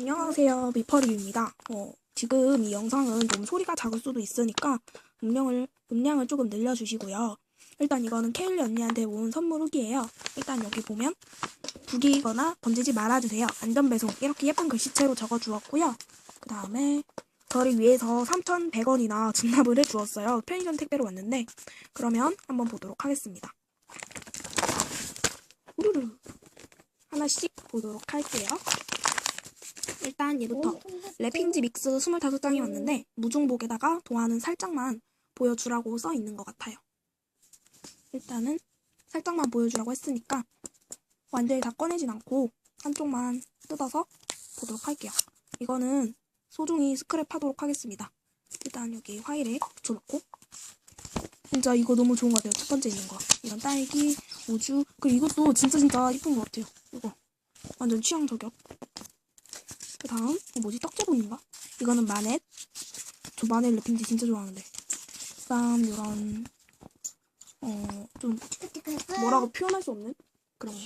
안녕하세요 미퍼리입니다. 어, 지금 이 영상은 좀 소리가 작을 수도 있으니까 음량을 음량을 조금 늘려주시고요. 일단 이거는 케일리 언니한테 온 선물 후기예요. 일단 여기 보면 부기거나 던지지 말아주세요. 안전배송 이렇게 예쁜 글씨체로 적어주었고요. 그 다음에 저를 위해서 3,100원이나 진납을 해주었어요. 편의점 택배로 왔는데 그러면 한번 보도록 하겠습니다. 우르르 하나씩 보도록 할게요. 일단 얘부터 랩핑지 믹스 25장이 왔는데 무중복에다가 도안은 살짝만 보여주라고 써 있는 것 같아요. 일단은 살짝만 보여주라고 했으니까 완전히 다 꺼내진 않고 한쪽만 뜯어서 보도록 할게요. 이거는 소중히 스크랩하도록 하겠습니다. 일단 여기 화일에 붙여놓고 진짜 이거 너무 좋은 것 같아요. 첫 번째 있는 거. 이런 딸기, 우주 그리고 이것도 진짜 진짜 이쁜 것 같아요. 이거 완전 취향 저격. 그 다음? 이 뭐지? 떡제본인가? 이거는 마넷. 저 마넷 랩핑지 진짜 좋아하는데. 그 다음 이런 어좀 뭐라고 표현할 수 없는 그런 거.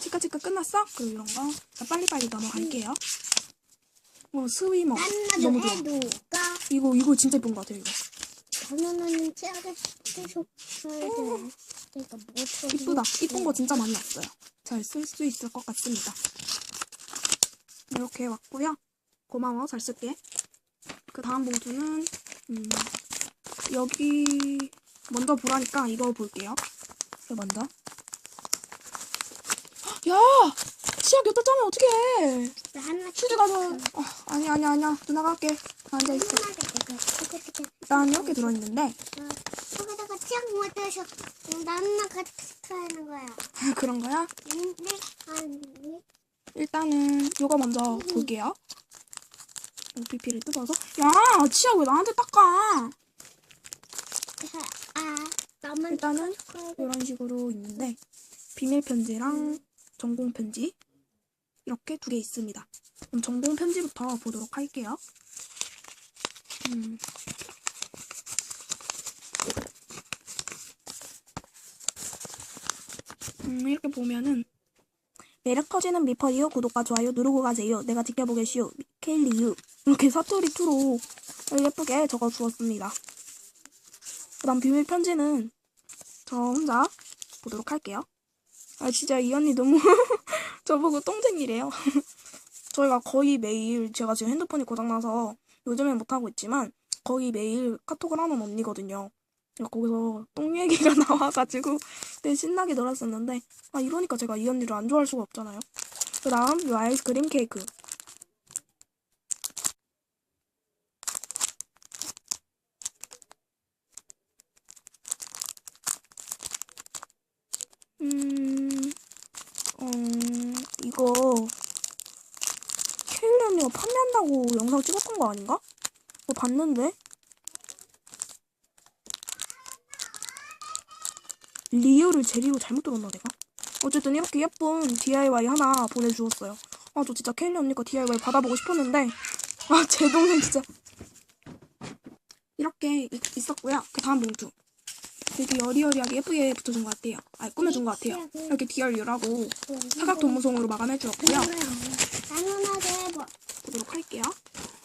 치카치카 끝났어? 그리고 이런 거. 자, 빨리빨리 넘어갈게요. 어 스위머 너무 좋아. 이거 이거 진짜 예쁜 것 같아요 이거. 저는 치아를 계속. 그러니까 뭐 이쁘다. 이쁜 거 진짜 많이 왔어요. 잘 쓸 수 있을 것 같습니다 이렇게 왔고요. 고마워. 잘 쓸게. 그 다음 봉투는 음, 여기 먼저 보라니까 이거 볼게요. 이거 먼저. 야! 치약 여기다 짜면 어떡해? 하나 휴지 가져 어, 아니 아니 아니야. 누나가 할게 앉아있어. 일단 이렇게 들어있는데. 거기다가 치약 못해서 나는 같이 하는 거야. 그런 거야? 근데 아니 일단은 이거 먼저 볼게요. OPP를 뜯어서 야 치아 왜 나한테 닦아? 아 나만 일단은 이런 식으로 있는데 비밀 편지랑 전공 편지 이렇게 두 개 있습니다. 그럼 전공 편지부터 보도록 할게요. 음. 음, 이렇게 보면은 매력 터지는 미퍼리요 구독과 좋아요 누르고 가세요. 내가 지켜보겠슈. 케일리유 이렇게 사투리 투로 예쁘게 적어 주었습니다. 그 다음 비밀 편지는 저 혼자 보도록 할게요. 아 진짜 이 언니 너무 저보고 똥쟁이래요. 저희가 거의 매일 제가 지금 핸드폰이 고장나서 요즘엔 못하고 있지만 거의 매일 카톡을 하는 언니거든요. 거기서 똥 얘기가 나와가지고 되게 신나게 놀았었는데 아 이러니까 제가 이 언니를 안 좋아할 수가 없잖아요. 그 다음 이 아이스크림 케이크 음, 어, 이거 케일리 언니가 판매한다고 영상 찍었던 거 아닌가? 뭐 봤는데? 리오를 제리로 잘못 들었나 내가? 어쨌든 이렇게 예쁜 DIY 하나 보내주었어요. 아 저 진짜 케일리 언니 거 DIY 받아보고 싶었는데 아 제 동생 진짜 이렇게 있, 있었고요. 그 다음 봉투 되게 여리여리하게 예쁘게 붙여준 것 같아요. 아 꾸며준 것 같아요. 이렇게 DRU라고 사각 도무송으로 마감해 주었고요. 나누나게 뭐 보도록 할게요.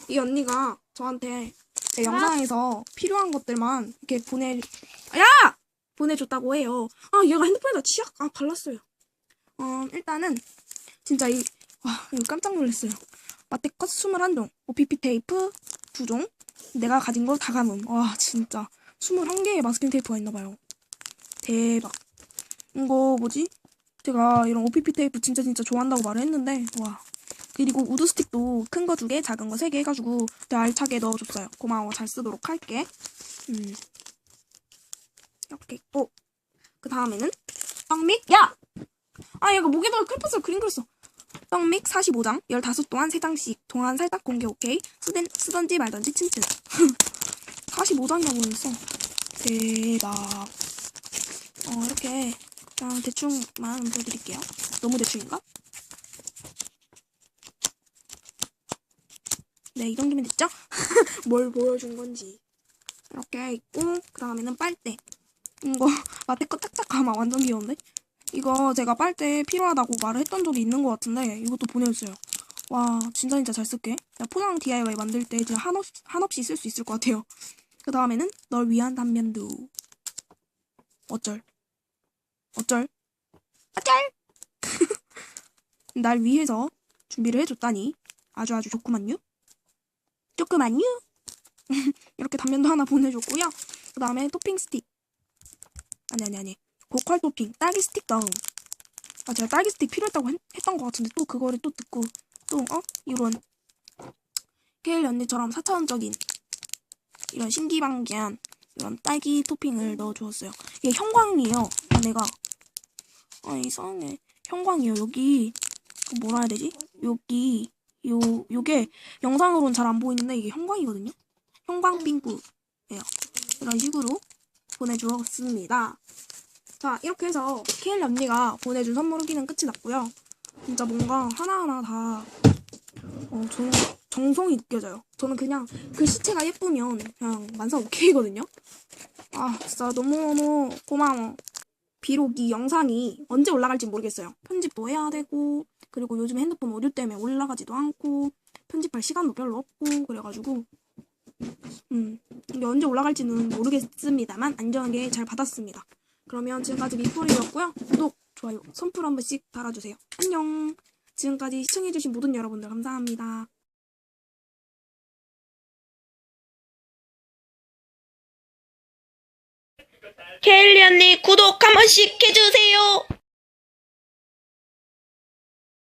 이 언니가 저한테 제 영상에서 필요한 것들만 이렇게 보내 야 보내줬다고 해요. 아 얘가 핸드폰에다 치약 아 발랐어요. 어 일단은 진짜 이 와, 깜짝 놀랐어요. 마테컷 21종, OPP 테이프 2종, 내가 가진 거다 감음. 와, 진짜. 21개의 마스킹 테이프가 있나봐요. 대박. 이거 뭐지? 제가 이런 OPP 테이프 진짜 진짜 좋아한다고 말을 했는데, 와. 그리고 우드 스틱도 큰 거 두 개, 작은 거 세 개 해가지고 되게 알차게 넣어줬어요. 고마워. 잘 쓰도록 할게. 음. 이렇게 있고. 그 다음에는 떡믹? 야! 아, 얘가 목에다가 클프스 그림 그렸어. 떡믹 45장, 15 동안 3장씩. 동안 살짝 공개 오케이. 쓰든, 쓰던지 말던지 칭칭. 45장이라고 했어. 대박. 어, 이렇게 그냥 대충만 보여드릴게요. 너무 대충인가? 네, 이 정도면 됐죠? 뭘 보여준 건지. 이렇게 있고, 그 다음에는 빨대. 이거, 마테꺼 짝짝 가마 완전 귀여운데? 이거 제가 빨대 필요하다고 말을 했던 적이 있는 것 같은데, 이것도 보내주세요. 와, 진짜 진짜 잘 쓸게. 야, 포장 DIY 만들 때 진짜 한없, 한없이 쓸 수 있을 것 같아요. 그 다음에는 널 위한 단면도. 어쩔. 어쩔. 어쩔! 날 위해서 준비를 해줬다니. 아주 아주 좋구만요. 좋구만요. 이렇게 단면도 하나 보내줬고요. 그 다음에 토핑 스틱. 아니, 아니, 아니. 고퀄 토핑. 딸기 스틱 다음. 아, 제가 딸기 스틱 필요했다고 했, 했던 것 같은데 또 그거를 또 듣고 또, 어? 이런 케일 언니처럼 4차원적인 이런 신기방기한 이런 딸기 토핑을 넣어주었어요. 이게 형광이에요. 안에가. 아, 이상해. 형광이에요. 여기, 그 뭐라 해야 되지? 여기, 요, 요게 영상으로는 잘 안 보이는데 이게 형광이거든요? 형광 빙구예요. 이런 식으로 보내주었습니다. 자, 이렇게 해서 케일 언니가 보내준 선물 후기는 끝이 났고요. 진짜 뭔가 하나하나 다 어, 정, 정성이 느껴져요. 저는 그냥 글씨체가 예쁘면 그냥 만사 오케이거든요. 아, 진짜 너무너무 고마워. 비록 이 영상이 언제 올라갈지 모르겠어요. 편집도 해야 되고, 그리고 요즘 핸드폰 오류 때문에 올라가지도 않고, 편집할 시간도 별로 없고, 그래가지고, 음, 이게 언제 올라갈지는 모르겠습니다만, 안전하게 잘 받았습니다. 그러면 지금까지 미풀이었고요. 구독, 좋아요, 선풀 한 번씩 달아주세요. 안녕! 지금까지 시청해주신 모든 여러분들 감사합니다. 케일리 언니 구독 한 번씩 해주세요.